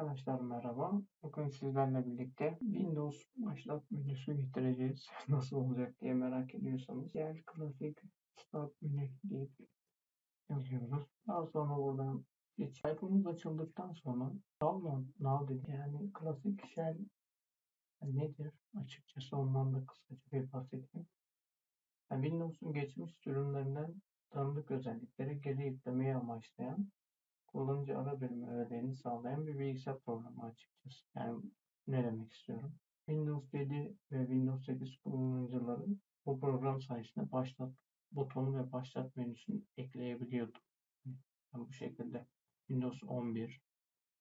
Arkadaşlar merhaba. Bugün sizlerle birlikte Windows başlat menüsü getireceğiz. Nasıl olacak diye merak ediyorsanız gel klasik start menü deyip yazıyoruz. Daha sonra buradan geç. Sayfamız açıldıktan sonra download now dedi. Yani klasik shell nedir? Açıkçası ondan da kısaca bir bahsedeyim. Yani Windows'un geçmiş sürümlerinden tanıdık özellikleri geri yüklemeyi amaçlayan kullanıcı ara bölümü öğelerini sağlayan bir bilgisayar programı açıkçası. Yani ne demek istiyorum? Windows 7 ve Windows 8 kullanıcıları bu program sayesinde başlat butonu ve başlat menüsünü ekleyebiliyordu. Yani bu şekilde Windows 11,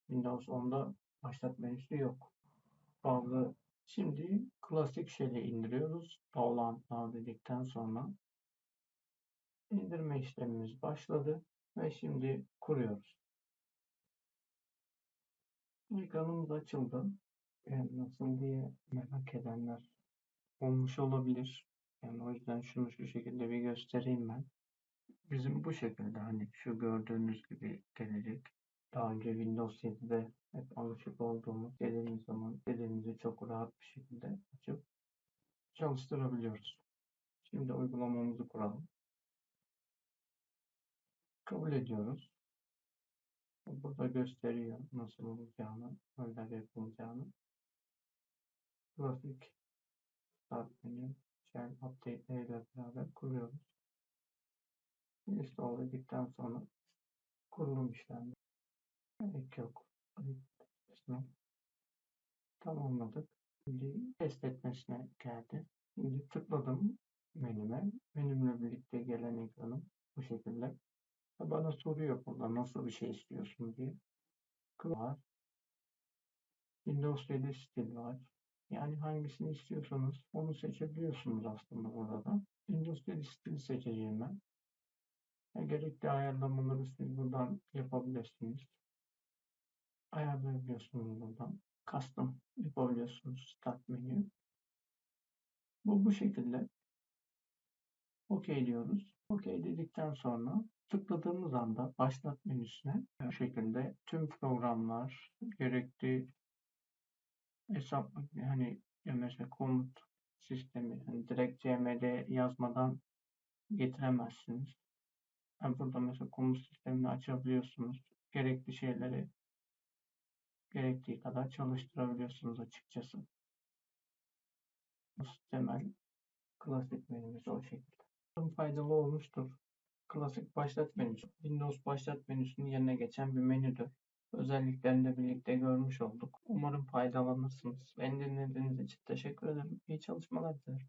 Windows 10'da başlat menüsü yok. Bazı şimdi klasik şeyle indiriyoruz. Download dedikten sonra indirme işlemimiz başladı ve şimdi kuruyoruz. Ekranımız açıldı. Yani nasıl diye merak edenler olmuş olabilir. Yani o yüzden şunu şu şekilde bir göstereyim ben. Bizim bu şekilde hani şu gördüğünüz gibi gelecek. Daha önce Windows 7'de hep alışık olduğumuz dediğimiz zaman dediğimizi çok rahat bir şekilde açıp çalıştırabiliyoruz. Şimdi uygulamamızı kuralım. Kabul ediyoruz. Burada gösteriyor nasıl olacağını, neler yapılacağını. Grafik start menü, shell update ile beraber kuruyoruz. Install dedikten sonra kurulum işlemi gerek yok. Tamamladık. Şimdi test etmesine geldi. Şimdi tıkladım menüme. Menümle birlikte gelen ekranım bu şekilde. Bana soruyor burada nasıl bir şey istiyorsun diye. Var. Windows 7 stil var. Yani hangisini istiyorsanız onu seçebiliyorsunuz aslında burada. Windows 7 stil seçeceğim ben. Yani gerekli ayarlamaları siz buradan yapabilirsiniz. Ayarlayabiliyorsunuz buradan. Custom yapabiliyorsunuz start menü. Bu bu şekilde. OK diyoruz. OK dedikten sonra tıkladığımız anda başlat menüsüne bu şekilde tüm programlar gerekli hesap hani mesela komut sistemi hani direkt cmd yazmadan getiremezsiniz. Yani burada mesela komut sistemini açabiliyorsunuz. Gerekli şeyleri gerektiği kadar çalıştırabiliyorsunuz açıkçası. Temel klasik menümüz o şekilde. Faydalı olmuştur. Klasik başlat menüsü, Windows başlat menüsünün yerine geçen bir menüdür. Özelliklerini de birlikte görmüş olduk. Umarım faydalanırsınız. Beni dinlediğiniz için teşekkür ederim. İyi çalışmalar dilerim.